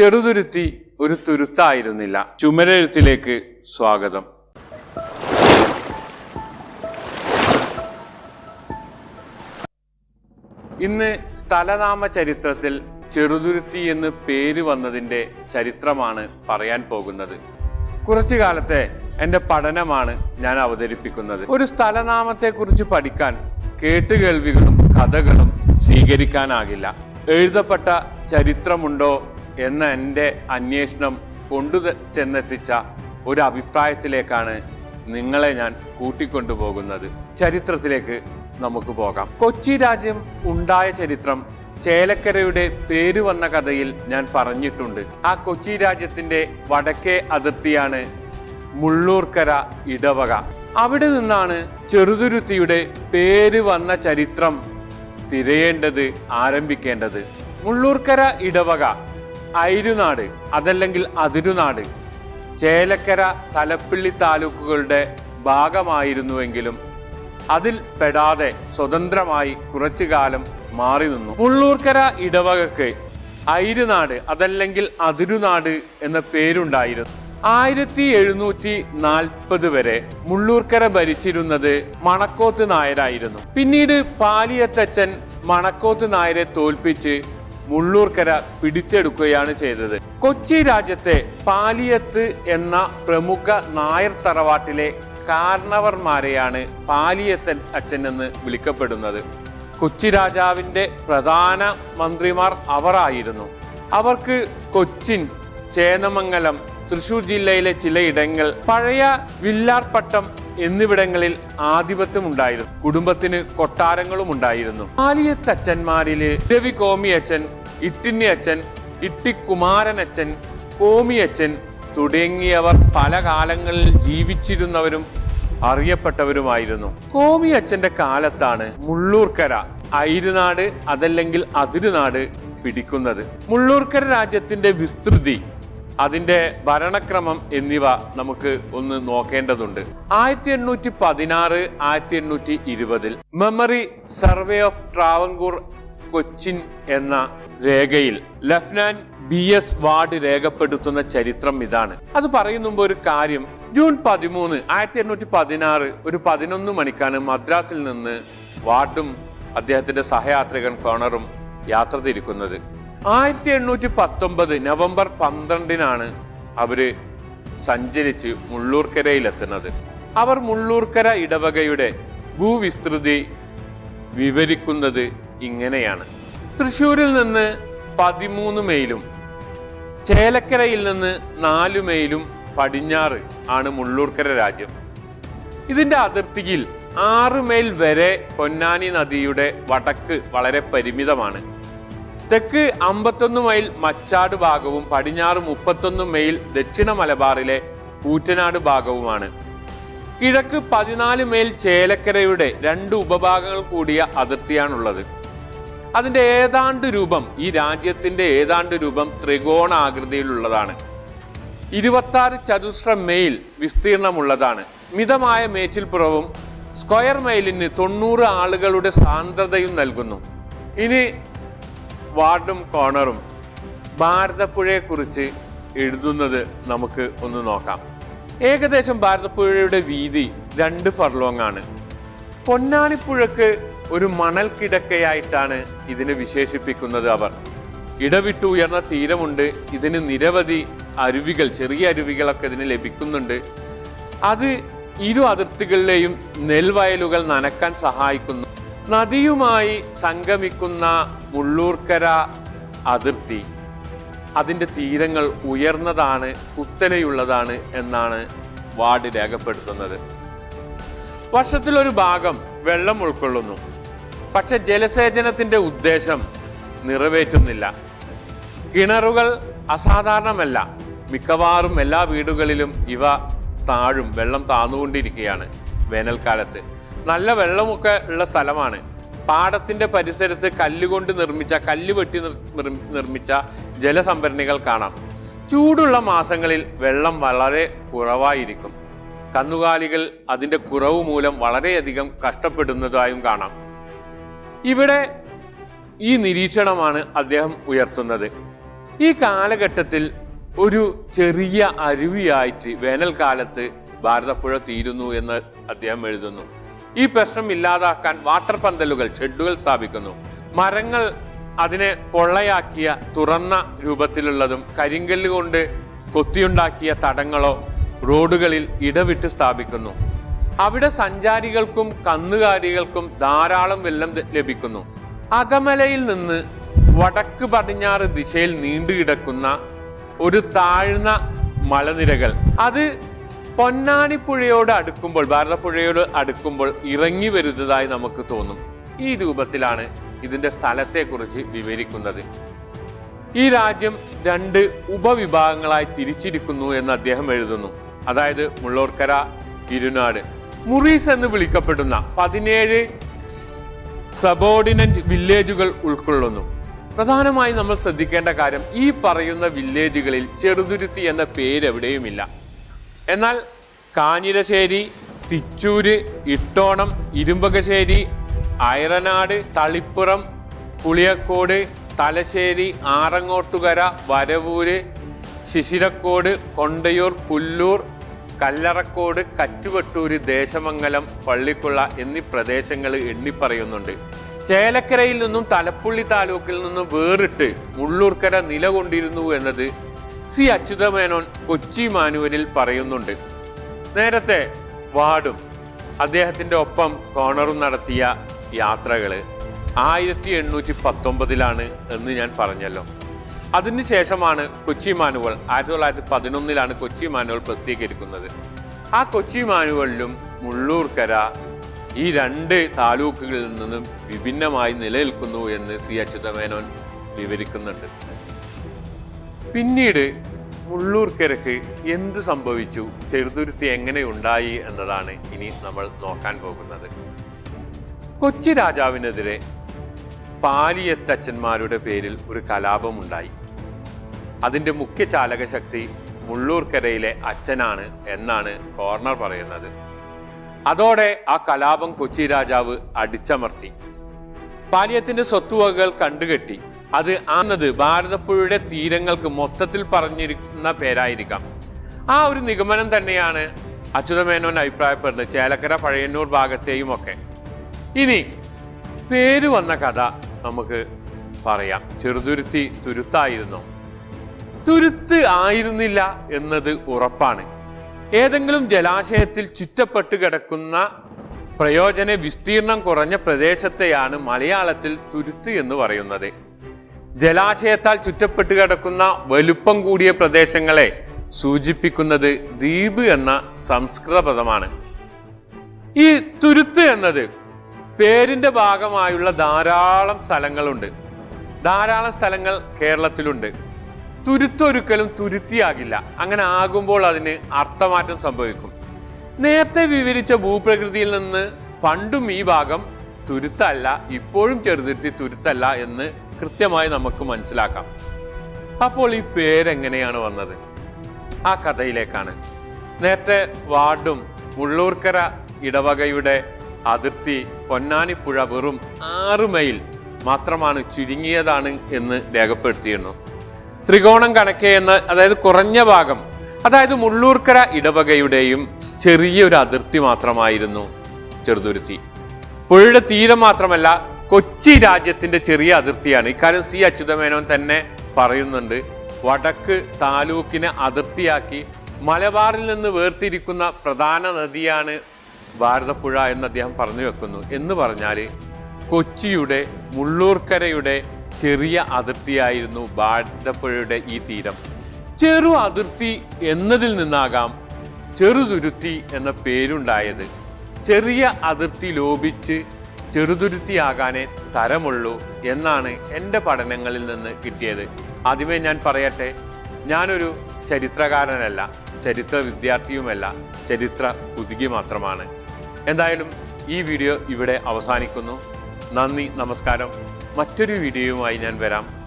ചെറുതുരുത്തി ഒരു തുരുത്തായിരുന്നില്ല. ചുമരെഴുത്തിലേക്ക് സ്വാഗതം. ഇന്ന് സ്ഥലനാമ ചരിത്രത്തിൽ ചെറുതുരുത്തി എന്ന് പേര് വന്നതിന്റെ ചരിത്രമാണ് പറയാൻ പോകുന്നത്. കുറച്ചു കാലത്തെ എന്റെ പഠനമാണ് ഞാൻ അവതരിപ്പിക്കുന്നത്. ഒരു സ്ഥലനാമത്തെ കുറിച്ച് പഠിക്കാൻ കേട്ടുകേൾവികളും കഥകളും സ്വീകരിക്കാനാകില്ല. എഴുതപ്പെട്ട ചരിത്രമുണ്ടോ എന്ന എന്റെ അന്വേഷണം കൊണ്ടു ചെന്നെത്തിച്ച ഒരു അഭിപ്രായത്തിലേക്കാണ് നിങ്ങളെ ഞാൻ കൂട്ടിക്കൊണ്ടുപോകുന്നത്. ചരിത്രത്തിലേക്ക് നമുക്ക് പോകാം. കൊച്ചി രാജ്യം ഉണ്ടായ ചരിത്രം ചേലക്കരയുടെ പേര് വന്ന കഥയിൽ ഞാൻ പറഞ്ഞിട്ടുണ്ട്. ആ കൊച്ചി രാജ്യത്തിന്റെ വടക്കേ അതിർത്തിയാണ് മുള്ളൂർക്കര ഇടവക. അവിടെ നിന്നാണ് ചെറുതുരുത്തിയുടെ പേര് വന്ന ചരിത്രം തിരയേണ്ടത് ആരംഭിക്കേണ്ടത്. മുള്ളൂർക്കര ഇടവക ഐരുനാട് അതല്ലെങ്കിൽ അതിരുനാട്. ചേലക്കര തലപ്പിള്ളി താലൂക്കുകളുടെ ഭാഗമായിരുന്നുവെങ്കിലും അതിൽ പെടാതെ സ്വതന്ത്രമായി കുറച്ചു കാലം മാറി നിന്നു. മുള്ളൂർക്കര ഇടവകക്ക് ഐരുനാട് അതല്ലെങ്കിൽ അതിരുനാട് എന്ന പേരുണ്ടായിരുന്നു. ആയിരത്തി എഴുന്നൂറ്റി നാൽപ്പത് വരെ മുള്ളൂർക്കര ഭരിച്ചിരുന്നത് മണക്കോത്ത് നായരായിരുന്നു. പിന്നീട് പാലിയത്തച്ഛൻ മണക്കോത്ത് നായരെ തോൽപ്പിച്ച് മുള്ളൂർക്കര പിടിച്ചെടുക്കുകയാണ് ചെയ്തത്. കൊച്ചി രാജ്യത്തെ പാലിയത്ത് എന്ന പ്രമുഖ നായർ തറവാട്ടിലെ കാരണവർമാരെയാണ് പാലിയത്തൻ അച്ഛൻ എന്ന് വിളിക്കപ്പെടുന്നത്. കൊച്ചി രാജാവിന്റെ പ്രധാന മന്ത്രിമാർ അവർ ആയിരുന്നു അവർക്ക് കൊച്ചിൻ ചേന്നമംഗലം തൃശൂർ ജില്ലയിലെ ചിലയിടങ്ങൾ പഴയ വില്ലാർപട്ടം എന്നിവിടങ്ങളിൽ ആധിപത്യം ഉണ്ടായിരുന്നു കുടുംബത്തിന് കൊട്ടാരങ്ങളും ഉണ്ടായിരുന്നു പാലിയത്തച്ഛന്മാരിൽ രവി കോമിയച്ഛൻ ഇട്ടിന്നി അച്ഛൻ ഇട്ടിക്കുമാരനച്ഛൻ കോമിയച്ഛൻ തുടങ്ങിയവർ പല കാലങ്ങളിൽ ജീവിച്ചിരുന്നവരും അറിയപ്പെട്ടവരുമായിരുന്നു. കോമി അച്ഛന്റെ കാലത്താണ് മുള്ളൂർക്കര ഐരുനാട് അതല്ലെങ്കിൽ അതിരുനാട് പിടിക്കുന്നത്. മുള്ളൂർക്കര രാജ്യത്തിന്റെ വിസ്തൃതി അതിന്റെ ഭരണക്രമം എന്നിവ നമുക്ക് ഒന്ന് നോക്കേണ്ടതുണ്ട്. ആയിരത്തി എണ്ണൂറ്റി പതിനാറ് ആയിരത്തി എണ്ണൂറ്റി ഇരുപതിൽ memory survey of Travancore Cochin എന്ന രേഖയിൽ ലഫ്റ്റനന്റ് ബി എസ് വാർഡ് രേഖപ്പെടുത്തുന്ന ചരിത്രം ഇതാണ്. അത് പറയുന്നുമ്പോ ഒരു കാര്യം ജൂൺ പതിമൂന്ന് ആയിരത്തി എണ്ണൂറ്റി പതിനാറ് ഒരു പതിനൊന്ന് മണിക്കാണ് മദ്രാസിൽ നിന്ന് വാർഡും അദ്ദേഹത്തിന്റെ സഹയാത്രികൻ കോണറും യാത്ര തിരിക്കുന്നത്. ആയിരത്തി എണ്ണൂറ്റി പത്തൊമ്പത് നവംബർ പന്ത്രണ്ടിനാണ് അവർ സഞ്ചരിച്ച് മുള്ളൂർക്കരയിലെത്തുന്നത്. അവർ മുള്ളൂർക്കര ഇടവകയുടെ ഭൂവിസ്തൃതി വിവരിക്കുന്നത് ഇങ്ങനെയാണ്. തൃശ്ശൂരിൽ നിന്ന് പതിമൂന്ന് മെയിലും ചേലക്കരയിൽ നിന്ന് നാല് മെയിലും പടിഞ്ഞാറ് ആണ് മുള്ളൂർക്കര രാജ്യം. ഇതിന്റെ അതിർത്തിയിൽ ആറ് മൈൽ വരെ പൊന്നാനി നദിയുടെ വടക്ക് വളരെ പരിമിതമാണ്. തെക്ക് അമ്പത്തൊന്ന് മൈൽ മച്ചാട് ഭാഗവും പടിഞ്ഞാറ് മുപ്പത്തൊന്ന് മൈൽ ദക്ഷിണ മലബാറിലെ കൂറ്റനാട് ഭാഗവുമാണ്. കിഴക്ക് പതിനാല് മൈൽ ചേലക്കരയുടെ രണ്ട് ഉപഭാഗങ്ങൾ കൂടിയ അതിർത്തിയാണുള്ളത്. അതിന്റെ ഏതാണ്ട് രൂപം ഈ രാജ്യത്തിന്റെ ഏതാണ്ട് രൂപം ത്രികോണാകൃതിയിലുള്ളതാണ്. ഇരുപത്താറ് ചതുശ്ര മെയിൽ വിസ്തീർണമുള്ളതാണ്. മിതമായ മേച്ചിൽപ്പുറവും സ്ക്വയർ മെയിലിന് തൊണ്ണൂറ് ആളുകളുടെ സാന്ദ്രതയും നൽകുന്നു. ഇനി വാർഡും കോണറും ഭാരതപ്പുഴയെക്കുറിച്ച് എഴുതുന്നത് നമുക്ക് ഒന്ന് നോക്കാം. ഏകദേശം ഭാരതപ്പുഴയുടെ വീതി രണ്ട് ഫർലോങ് ആണ്. പൊന്നാനിപ്പുഴക്ക് ഒരു മണൽ കിടക്കയായിട്ടാണ് ഇതിനെ വിശേഷിപ്പിക്കുന്നത് അവർ. ഇടവിട്ട് ഉയർന്ന തീരമുണ്ട് ഇതിന് നിരവധി അരുവികൾ ചെറിയ അരുവികളൊക്കെ ഇതിന് ലഭിക്കുന്നുണ്ട്. അത് ഇരു അതിർത്തികളിലെയും നെൽവയലുകൾ നനക്കാൻ സഹായിക്കുന്നു. നദിയുമായി സംഗമിക്കുന്ന മുള്ളൂർക്കര അതിർത്തി അതിന്റെ തീരങ്ങൾ ഉയർന്നതാണ് കുത്തനെയുള്ളതാണ് എന്നാണ് വാർഡ് രേഖപ്പെടുത്തുന്നത്. വർഷത്തിലൊരു ഭാഗം വെള്ളം ഉൾക്കൊള്ളുന്നു. പക്ഷെ ജലസേചനത്തിന്റെ ഉദ്ദേശം നിറവേറ്റുന്നില്ല. കിണറുകൾ അസാധാരണമല്ല. മിക്കവാറും എല്ലാ വീടുകളിലും ഇവ താഴും വെള്ളം താന്നുകൊണ്ടിരിക്കുകയാണ് വേനൽക്കാലത്ത്. നല്ല വെള്ളമൊക്കെ ഉള്ള സ്ഥലമാണ്. പാടത്തിന്റെ പരിസരത്ത് കല്ലുകൊണ്ട് നിർമ്മിച്ച കല്ല് വെട്ടി നിർ- നിർ- നിർമ്മിച്ച ജലസംഭരണികൾ കാണാം. ചൂടുള്ള മാസങ്ങളിൽ വെള്ളം വളരെ കുറവായിരിക്കും. കന്നുകാലികൾ അതിന്റെ കുറവ് മൂലം വളരെയധികം കഷ്ടപ്പെടുന്നതായും കാണാം. ഇവിടെ ഈ നിരീക്ഷണമാണ് അദ്ദേഹം ഉയർത്തുന്നത്. ഈ കാലഘട്ടത്തിൽ ഒരു ചെറിയ അരുവിയായിട്ട് വേനൽക്കാലത്ത് ഭാരതപ്പുഴ തീരുന്നു എന്ന് അദ്ദേഹം എഴുതുന്നു. ഈ പ്രശ്നം ഇല്ലാതാക്കാൻ വാട്ടർ പന്തലുകൾ ഷെഡുകൾ സ്ഥാപിക്കുന്നു. മരങ്ങൾ അതിനെ പൊള്ളയാക്കിയ തുറന്ന രൂപത്തിലുള്ളതും കരിങ്കല്ല് കൊണ്ട് കൊത്തിയുണ്ടാക്കിയ തടങ്ങളോ റോഡുകളിൽ ഇടവിട്ട് സ്ഥാപിക്കുന്നു. അവിടെ സഞ്ചാരികൾക്കും കന്നുകാലികൾക്കും ധാരാളം വെള്ളം ലഭിക്കുന്നു. അകമലയിൽ നിന്ന് വടക്ക് പടിഞ്ഞാറ് ദിശയിൽ നീണ്ടുകിടക്കുന്ന ഒരു താഴ്ന്ന മലനിരകൾ. അത് പൊന്നാനിപ്പുഴയോട് അടുക്കുമ്പോൾ ഭാരതപ്പുഴയോട് അടുക്കുമ്പോൾ ഇറങ്ങി വരുന്നതായി നമുക്ക് തോന്നും. ഈ രൂപത്തിലാണ് ഇതിന്റെ സ്ഥലത്തെക്കുറിച്ച് വിവരിക്കുന്നത്. ഈ രാജ്യം രണ്ട് ഉപവിഭാഗങ്ങളായി തിരിച്ചിരിക്കുന്നു എന്ന് അദ്ദേഹം എഴുതുന്നു. അതായത് മുള്ളൂർക്കര ഇരുനാട് മുറീസ് എന്ന് വിളിക്കപ്പെടുന്ന പതിനേഴ് സബോർഡിനന്റ് വില്ലേജുകൾ ഉൾക്കൊള്ളുന്നു. പ്രധാനമായും നമ്മൾ ശ്രദ്ധിക്കേണ്ട കാര്യം ഈ പറയുന്ന വില്ലേജുകളിൽ ചെറുതുരുത്തി എന്ന പേര് എവിടെയുമില്ല. എന്നാൽ കാഞ്ഞിരശ്ശേരി തിച്ചൂര് ഇട്ടോണം ഇരുമ്പകശ്ശേരി അയറനാട് തളിപ്പുറം പുളിയക്കോട് തലശ്ശേരി ആറങ്ങോട്ടുകര വരവൂര് ശിശിരക്കോട് കൊണ്ടയൂർ പുല്ലൂർ കല്ലറക്കോട് കറ്റുവട്ടൂര് ദേശമംഗലം പള്ളിക്കുള്ള എന്നീ പ്രദേശങ്ങൾ എണ്ണിപ്പറയുന്നുണ്ട്. ചേലക്കരയിൽ നിന്നും തലപ്പുള്ളി താലൂക്കിൽ നിന്നും വേറിട്ട് മുള്ളൂർക്കര നിലകൊണ്ടിരുന്നു എന്നത് സി അച്യുതമേനോൻ കൊച്ചി മാനുവലിൽ പറയുന്നുണ്ട്. നേരത്തെ വാർഡും അദ്ദേഹത്തിന്റെ ഒപ്പം കോണറും നടത്തിയ യാത്രകൾ ആയിരത്തി എണ്ണൂറ്റി പത്തൊമ്പതിലാണ് എന്ന് ഞാൻ പറഞ്ഞല്ലോ. അതിനുശേഷമാണ് കൊച്ചി മാനുവൽ. ആയിരത്തി തൊള്ളായിരത്തി പതിനൊന്നിലാണ് കൊച്ചി മാനുവൽ പ്രസിദ്ധീകരിക്കുന്നത്. ആ കൊച്ചി മാനുവലിലും മുള്ളൂർക്കര ഈ രണ്ട് താലൂക്കുകളിൽ നിന്നും വിഭിന്നമായി നിലനിൽക്കുന്നു എന്ന് സി അച്യുതമേനോൻ വിവരിക്കുന്നുണ്ട്. പിന്നീട് മുള്ളൂർക്കരക്ക് എന്ത് സംഭവിച്ചു? ചെറുതുരുത്തി എങ്ങനെ ഉണ്ടായി എന്നതാണ് ഇനി നമ്മൾ നോക്കാൻ പോകുന്നത്. കൊച്ചി രാജാവിനെതിരെ പാലിയത്തച്ഛന്മാരുടെ പേരിൽ ഒരു കലാപമുണ്ടായി. അതിന്റെ മുഖ്യ ചാലകശക്തി മുള്ളൂർക്കരയിലെ അച്ഛനാണ് എന്നാണ് കോർണർ പറയുന്നത്. അതോടെ ആ കലാപം കൊച്ചി രാജാവ് അടിച്ചമർത്തി. പാലിയത്തിന്റെ സ്വത്തുവകകൾ കണ്ടുകെട്ടി. അത് ആന്നത് ഭാരതപ്പുഴയുടെ തീരങ്ങൾക്ക് മൊത്തത്തിൽ പറഞ്ഞിരിക്കുന്ന പേരായിരിക്കാം. ആ ഒരു നിഗമനം തന്നെയാണ് അച്യുതമേനോൻ അഭിപ്രായപ്പെടുന്നത് ചേലക്കര പഴയന്നൂർ ഭാഗത്തെയും ഒക്കെ ഇനി പേര് വന്ന കഥ നമുക്ക് പറയാം. ചെറുതുരുത്തി തുരുത്തായിരുന്നോ. തുരുത്ത് ആയിരുന്നില്ല എന്നത് ഉറപ്പാണ്. ഏതെങ്കിലും ജലാശയത്തിൽ ചുറ്റപ്പെട്ട് കിടക്കുന്ന പ്രയോജന വിസ്തീർണം കുറഞ്ഞ പ്രദേശത്തെയാണ് മലയാളത്തിൽ തുരുത്ത് എന്ന് പറയുന്നത്. ജലാശയത്താൽ ചുറ്റപ്പെട്ട് കിടക്കുന്ന വലുപ്പം കൂടിയ പ്രദേശങ്ങളെ സൂചിപ്പിക്കുന്നത് ദ്വീപ് എന്ന സംസ്കൃത പദമാണ്. ഈ തുരുത്ത് എന്നത് പേരിന്റെ ഭാഗമായുള്ള ധാരാളം സ്ഥലങ്ങളുണ്ട്. ധാരാളം സ്ഥലങ്ങൾ കേരളത്തിലുണ്ട്. തുരുത്തൊരിക്കലും തുരുത്തിയാകില്ല. അങ്ങനെ ആകുമ്പോൾ അതിന് അർത്ഥമാറ്റം സംഭവിക്കും. നേരത്തെ വിവരിച്ച ഭൂപ്രകൃതിയിൽ നിന്ന് പണ്ടും ഈ ഭാഗം തുരുത്തല്ല ഇപ്പോഴും ചെറുതുരുത്തി തുരുത്തല്ല എന്ന് കൃത്യമായി നമുക്ക് മനസ്സിലാക്കാം. അപ്പോൾ ഈ പേരെങ്ങനെയാണ് വന്നത്? ആ കഥയിലേക്കാണ്. നേരത്തെ വാർഡും മുള്ളൂർക്കര ഇടവകയുടെ അതിർത്തി പൊന്നാനിപ്പുഴ വെറും ആറ് മൈൽ മാത്രമാണ് ചുരുങ്ങിയതാണ് എന്ന് രേഖപ്പെടുത്തിയിരുന്നു. ത്രികോണം കണക്കെ എന്ന അതായത് കുറഞ്ഞ ഭാഗം അതായത് മുള്ളൂർക്കര ഇടവകയുടെയും ചെറിയൊരു അതിർത്തി മാത്രമായിരുന്നു ചെറുതുരുത്തി. പുഴയുടെ തീരം മാത്രമല്ല കൊച്ചി രാജ്യത്തിന്റെ ചെറിയ അതിർത്തിയാണ്. ഇക്കാര്യം സി അച്യുതമേനോൻ തന്നെ പറയുന്നുണ്ട്. വടക്ക് താലൂക്കിനെ അതിർത്തിയാക്കി മലബാറിൽ നിന്ന് വേർതിരിക്കുന്ന പ്രധാന നദിയാണ് ഭാരതപ്പുഴ എന്ന് അദ്ദേഹം പറഞ്ഞു വെക്കുന്നു. എന്ന് പറഞ്ഞാൽ കൊച്ചിയുടെ മുള്ളൂർക്കരയുടെ ചെറിയ അതിർത്തിയായിരുന്നു ഭാരതപ്പുഴയുടെ ഈ തീരം. ചെറു അതിർത്തി എന്നതിൽ നിന്നാകാം ചെറുതുരുത്തി എന്ന പേരുണ്ടായത്. ചെറിയ അതിർത്തി ലോപിച്ച് ചെറുതുരുത്തിയാകാനേ തരമുള്ളൂ എന്നാണ് എന്റെ പഠനങ്ങളിൽ നിന്ന് കിട്ടിയത്. ആദ്യമേ ഞാൻ പറയട്ടെ ഞാനൊരു ചരിത്രകാരനല്ല ചരിത്ര വിദ്യാർത്ഥിയുമല്ല ചരിത്ര പുതുകി മാത്രമാണ്. എന്തായാലും ഈ വീഡിയോ ഇവിടെ അവസാനിക്കുന്നു. നന്ദി നമസ്കാരം. മറ്റൊരു വീഡിയോയുമായി ഞാൻ വരാം.